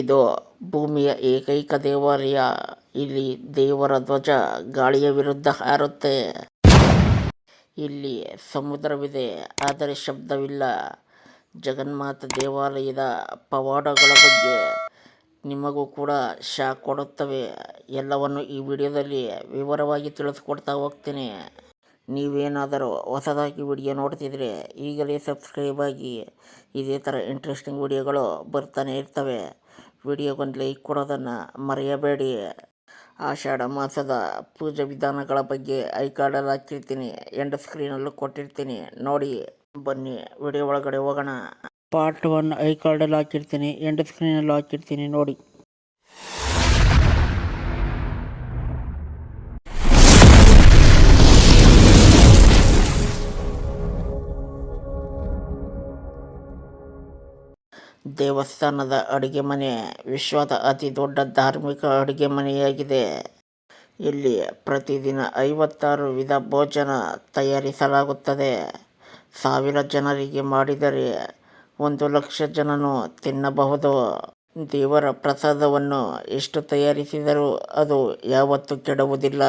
ಇದು ಭೂಮಿಯ ಏಕೈಕ ದೇವಾಲಯ. ಇಲ್ಲಿ ದೇವರ ಧ್ವಜ ಗಾಳಿಯ ವಿರುದ್ಧ ಹಾರುತ್ತೆ. ಇಲ್ಲಿ ಸಮುದ್ರವಿದೆ, ಆದರೆ ಶಬ್ದವಿಲ್ಲ. ಜಗನ್ಮಾತ ದೇವಾಲಯದ ಪವಾಡಗಳ ಬಗ್ಗೆ ನಿಮಗೂ ಕೂಡ ಶಾಕ್ ಕೊಡುತ್ತವೆ. ಎಲ್ಲವನ್ನು ಈ ವಿಡಿಯೋದಲ್ಲಿ ವಿವರವಾಗಿ ತಿಳಿಸ್ಕೊಡ್ತಾ ಹೋಗ್ತೀನಿ. ನೀವೇನಾದರೂ ಹೊಸದಾಗಿ ವಿಡಿಯೋ ನೋಡ್ತಿದ್ರೆ ಈಗಲೇ ಸಬ್ಸ್ಕ್ರೈಬ್ ಆಗಿ. ಇದೇ ಥರ ಇಂಟ್ರೆಸ್ಟಿಂಗ್ ವಿಡಿಯೋಗಳು ಬರ್ತಾನೆ ಇರ್ತವೆ. ವಿಡಿಯೋಗೊಂದು ಲೈಕ್ ಕೊಡೋದನ್ನು ಮರೆಯಬೇಡಿ. ಆಷಾಢ ಮಾಸದ ಪೂಜಾ ವಿಧಾನಗಳ ಬಗ್ಗೆ ಐ ಕಾರ್ಡಲ್ಲಿ ಹಾಕಿರ್ತೀನಿ, ಎಂಡ್ ಸ್ಕ್ರೀನಲ್ಲೂ ಕೊಟ್ಟಿರ್ತೀನಿ. ನೋಡಿ, ಬನ್ನಿ, ವಿಡಿಯೋ ಒಳಗಡೆ ಹೋಗೋಣ. ಪಾರ್ಟ್ ಒನ್ ಐ ಕಾರ್ಡಲ್ಲಿ ಹಾಕಿರ್ತೀನಿ, ಎಂಡ್ ಸ್ಕ್ರೀನಲ್ಲೂ ಹಾಕಿರ್ತೀನಿ, ನೋಡಿ. ದೇವಸ್ಥಾನದ ಅಡುಗೆ ಮನೆ. ವಿಶ್ವದ ಅತಿ ದೊಡ್ಡ ಧಾರ್ಮಿಕ ಅಡುಗೆ ಮನೆಯಾಗಿದೆ. ಇಲ್ಲಿ ಪ್ರತಿದಿನ ಐವತ್ತಾರು ವಿಧ ಭೋಜನ ತಯಾರಿಸಲಾಗುತ್ತದೆ. ಸಾವಿರ ಜನರಿಗೆ ಮಾಡಿದರೆ ಒಂದು ಲಕ್ಷ ಜನನು ತಿನ್ನಬಹುದು. ದೇವರ ಪ್ರಸಾದವನ್ನು ಎಷ್ಟು ತಯಾರಿಸಿದರೂ ಅದು ಯಾವತ್ತೂ ಕೆಡುವುದಿಲ್ಲ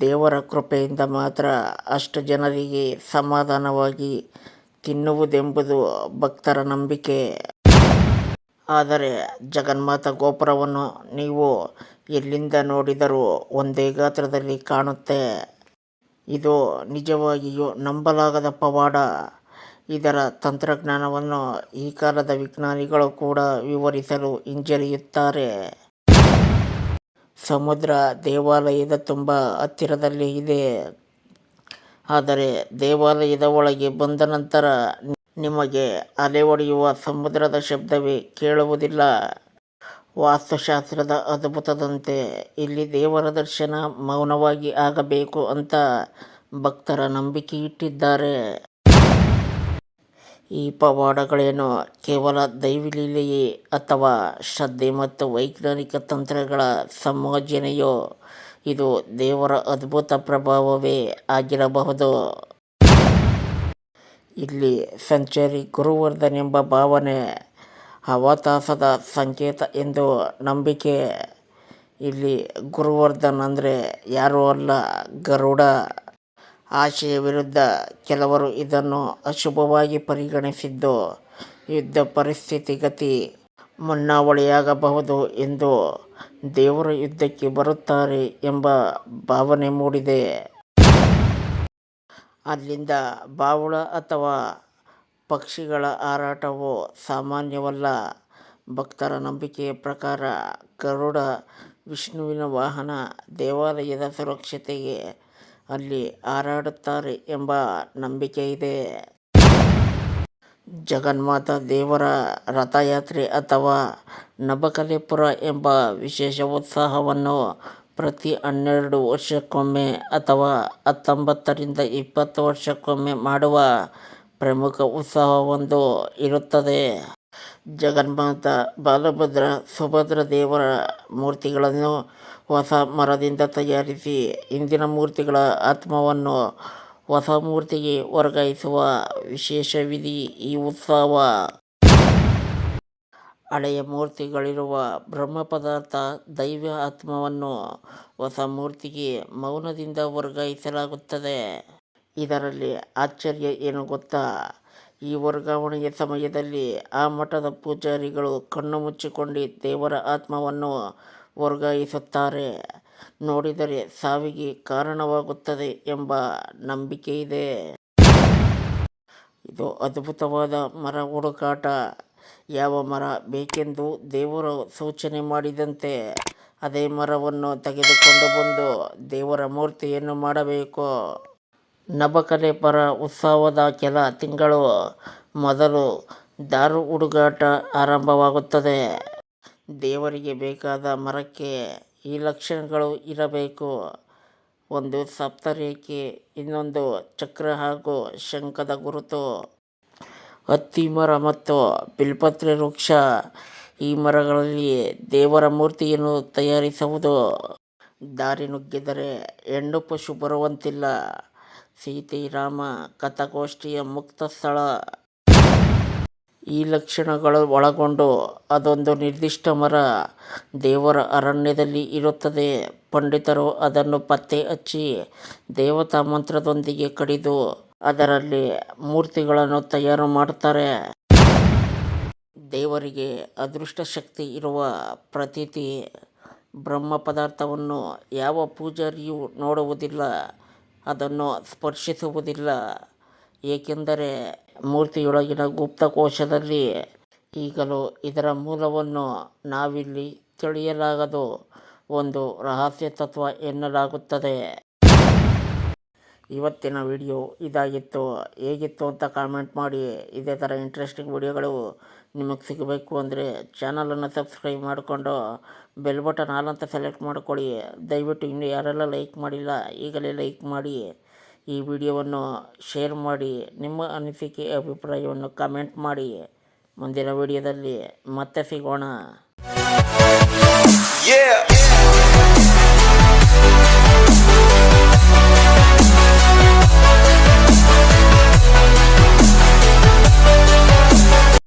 ದೇವರ ಕೃಪೆಯಿಂದ ಮಾತ್ರ ಅಷ್ಟು ಜನರಿಗೆ ಸಮಾಧಾನವಾಗಿ ತಿನ್ನುವುದೆಂಬುದು ಭಕ್ತರ ನಂಬಿಕೆ. ಆದರೆ ಜಗನ್ಮಾತ ಗೋಪುರವನ್ನು ನೀವು ಎಲ್ಲಿಂದ ನೋಡಿದರೂ ಒಂದೇ ಗಾತ್ರದಲ್ಲಿ ಕಾಣುತ್ತೆ. ಇದು ನಿಜವಾಗಿಯೂ ನಂಬಲಾಗದ ಪವಾಡ. ಇದರ ತಂತ್ರಜ್ಞಾನವನ್ನು ಈ ಕಾಲದ ವಿಜ್ಞಾನಿಗಳು ಕೂಡ ವಿವರಿಸಲು ಹಿಂಜರಿಯುತ್ತಾರೆ. ಸಮುದ್ರ ದೇವಾಲಯದ ತುಂಬ ಹತ್ತಿರದಲ್ಲಿ ಇದೆ. ಆದರೆ ದೇವಾಲಯದ ಒಳಗೆ ಬಂದ ನಂತರ ನಿಮಗೆ ಅಲೆ ಒಡೆಯುವ ಸಮುದ್ರದ ಶಬ್ದವೇ ಕೇಳುವುದಿಲ್ಲ. ವಾಸ್ತುಶಾಸ್ತ್ರದ ಅದ್ಭುತದಂತೆ ಇಲ್ಲಿ ದೇವರ ದರ್ಶನ ಮೌನವಾಗಿ ಆಗಬೇಕು ಅಂತ ಭಕ್ತರ ನಂಬಿಕೆ ಇಟ್ಟಿದ್ದಾರೆ ಈ ಪವಾಡಗಳೇನು ಕೇವಲ ದೈವಲೀಲೆಯೇ ಅಥವಾ ಶ್ರದ್ಧೆ ಮತ್ತು ವೈಜ್ಞಾನಿಕ ತಂತ್ರಗಳ ಸಂಯೋಜನೆಯೋ ಇದು ದೇವರ ಅದ್ಭುತ ಪ್ರಭಾವವೇ ಆಗಿರಬಹುದು. ಇಲ್ಲಿ ಸಂಚಾರಿ ಗುರುವರ್ಧನ್ ಎಂಬ ಭಾವನೆ ಅವತಾಸದ ಸಂಕೇತ ಎಂದು ನಂಬಿಕೆ. ಇಲ್ಲಿ ಗುರುವರ್ಧನ್ ಅಂದರೆ ಯಾರೂ ಅಲ್ಲ, ಗರುಡ. ಆಶೆಯ ವಿರುದ್ಧ ಕೆಲವರು ಇದನ್ನು ಅಶುಭವಾಗಿ ಪರಿಗಣಿಸಿದ್ದು ಯುದ್ಧ ಪರಿಸ್ಥಿತಿ ಮುನ್ನಾವಳಿಯಾಗಬಹುದು ಎಂದು ದೇವರು ಯುದ್ಧಕ್ಕೆ ಬರುತ್ತಾರೆ ಎಂಬ ಭಾವನೆ ಮೂಡಿದೆ. ಅಲ್ಲಿಂದ ಬಾವುಳ ಅಥವಾ ಪಕ್ಷಿಗಳ ಹಾರಾಟವು ಸಾಮಾನ್ಯವಲ್ಲ. ಭಕ್ತರ ನಂಬಿಕೆಯ ಪ್ರಕಾರ ಗರುಡ, ವಿಷ್ಣುವಿನ ವಾಹನ, ದೇವಾಲಯದ ಸುರಕ್ಷತೆಗೆ ಅಲ್ಲಿ ಹಾರಾಡುತ್ತಾರೆ ಎಂಬ ನಂಬಿಕೆ ಇದೆ ಜಗನ್ಮಾತ ದೇವರ ರಥಯಾತ್ರೆ ಅಥವಾ ನಬಕಲಿಪುರ ಎಂಬ ವಿಶೇಷ ಉತ್ಸವವನ್ನು ಪ್ರತಿ ಹನ್ನೆರಡು ವರ್ಷಕ್ಕೊಮ್ಮೆ ಅಥವಾ ಹತ್ತೊಂಬತ್ತರಿಂದ ಇಪ್ಪತ್ತು ವರ್ಷಕ್ಕೊಮ್ಮೆ ಮಾಡುವ ಪ್ರಮುಖ ಉತ್ಸವವೊಂದು ಇರುತ್ತದೆ. ಜಗನ್ಮಾತ ಬಾಲಭದ್ರ ಸುಭದ್ರ ದೇವರ ಮೂರ್ತಿಗಳನ್ನು ಹೊಸ ಮರದಿಂದ ತಯಾರಿಸಿ ಹಿಂದಿನ ಮೂರ್ತಿಗಳ ಆತ್ಮವನ್ನು ಹೊಸ ಮೂರ್ತಿಗೆ ವರ್ಗಾಯಿಸುವ ವಿಶೇಷ ವಿಧಿ ಈ ಉತ್ಸವ. ಹಳೆಯ ಮೂರ್ತಿಗಳಿರುವ ಬ್ರಹ್ಮ ಪದಾರ್ಥ ದೈವ ಆತ್ಮವನ್ನು ಹೊಸ ಮೂರ್ತಿಗೆ ಮೌನದಿಂದ ವರ್ಗಾಯಿಸಲಾಗುತ್ತದೆ. ಇದರಲ್ಲಿ ಆಶ್ಚರ್ಯ ಏನು ಗೊತ್ತಾ? ಈ ವರ್ಗಾವಣೆಯ ಸಮಯದಲ್ಲಿ ಆ ಮಠದ ಪೂಜಾರಿಗಳು ಕಣ್ಣು ಮುಚ್ಚಿಕೊಂಡು ದೇವರ ಆತ್ಮವನ್ನು ವರ್ಗಾಯಿಸುತ್ತಾರೆ. ನೋಡಿದರೆ ಸಾವಿಗೆ ಕಾರಣವಾಗುತ್ತದೆ ಎಂಬ ನಂಬಿಕೆ ಇದೆ. ಇದು ಅದ್ಭುತವಾದ ಮರ ಹುಡುಕಾಟ. ಯಾವ ಮರ ಬೇಕೆಂದು ದೇವರು ಸೂಚನೆ ಮಾಡಿದಂತೆ ಅದೇ ಮರವನ್ನು ತೆಗೆದುಕೊಂಡು ಬಂದು ದೇವರ ಮೂರ್ತಿಯನ್ನು ಮಾಡಬೇಕು. ನಬಕಲೆ ಪರ ಉತ್ಸವದ ಕೆಲ ತಿಂಗಳು ಮೊದಲು ದಾರು ಹುಡುಗಾಟ ಆರಂಭವಾಗುತ್ತದೆ. ದೇವರಿಗೆ ಬೇಕಾದ ಮರಕ್ಕೆ ಈ ಲಕ್ಷಣಗಳು ಇರಬೇಕು. ಒಂದು ಸಪ್ತರೇಖೆ, ಇನ್ನೊಂದು ಚಕ್ರ ಹಾಗೂ ಶಂಖದ ಗುರುತು. ಹತ್ತಿ ಮರ ಮತ್ತು ಬಿಲ್ಪತ್ರೆ ವೃಕ್ಷ. ಈ ಮರಗಳಲ್ಲಿ ದೇವರ ಮೂರ್ತಿಯನ್ನು ತಯಾರಿಸುವುದು. ದಾರಿ ನುಗ್ಗಿದರೆ ಹೆಣ್ಣು ಪಶು ಬರುವಂತಿಲ್ಲ. ಸೀತೆ, ರಾಮ, ಕಥಾಗೋಷ್ಠಿಯ ಮುಕ್ತ ಸ್ಥಳ. ಈ ಲಕ್ಷಣಗಳು ಒಳಗೊಂಡು ಅದೊಂದು ನಿರ್ದಿಷ್ಟ ಮರ ದೇವರ ಅರಣ್ಯದಲ್ಲಿ ಇರುತ್ತದೆ. ಪಂಡಿತರು ಅದನ್ನು ಪತ್ತೆ ಹಚ್ಚಿ ದೇವತಾ ಮಂತ್ರದೊಂದಿಗೆ ಕಡಿದು ಅದರಲ್ಲಿ ಮೂರ್ತಿಗಳನ್ನು ತಯಾರು ಮಾಡುತ್ತಾರೆ. ದೇವರಿಗೆ ಅದೃಷ್ಟ ಶಕ್ತಿ ಇರುವ ಪ್ರತೀತಿ ಬ್ರಹ್ಮ ಪದಾರ್ಥವನ್ನು ಯಾವ ಪೂಜಾರಿಯೂ ನೋಡುವುದಿಲ್ಲ, ಅದನ್ನು ಸ್ಪರ್ಶಿಸುವುದಿಲ್ಲ. ಏಕೆಂದರೆ ಮೂರ್ತಿಯೊಳಗಿನ ಗುಪ್ತಕೋಶದಲ್ಲಿ ಈಗಲೂ ಇದರ ಮೂಲವನ್ನು ನಾವಿಲ್ಲಿ ತಿಳಿಯಲಾಗದು. ಒಂದು ರಹಸ್ಯ ತತ್ವ ಎನ್ನಲಾಗುತ್ತದೆ. ಇವತ್ತಿನ ವಿಡಿಯೋ ಇದಾಗಿತ್ತು. ಹೇಗಿತ್ತು ಅಂತ ಕಾಮೆಂಟ್ ಮಾಡಿ. ಇದೇ ಥರ ಇಂಟ್ರೆಸ್ಟಿಂಗ್ ವಿಡಿಯೋಗಳು ನಿಮಗೆ ಸಿಗಬೇಕು ಅಂದರೆ ಚಾನಲನ್ನು ಸಬ್ಸ್ಕ್ರೈಬ್ ಮಾಡಿಕೊಂಡು ಬೆಲ್ ಬಟನ್ ಆಲ್ ಅಂತ ಸೆಲೆಕ್ಟ್ ಮಾಡ್ಕೊಳ್ಳಿ. ದಯವಿಟ್ಟು ಇನ್ನು ಯಾರೆಲ್ಲ ಲೈಕ್ ಮಾಡಿಲ್ಲ ಈಗಲೇ ಲೈಕ್ ಮಾಡಿ. ಈ ವಿಡಿಯೋವನ್ನು ಶೇರ್ ಮಾಡಿ ನಿಮ್ಮ ಅನಿಸಿಕೆ ಅಭಿಪ್ರಾಯವನ್ನು ಕಮೆಂಟ್ ಮಾಡಿ ಮುಂದಿನ ವಿಡಿಯೋದಲ್ಲಿ ಮತ್ತೆ ಸಿಗೋಣ.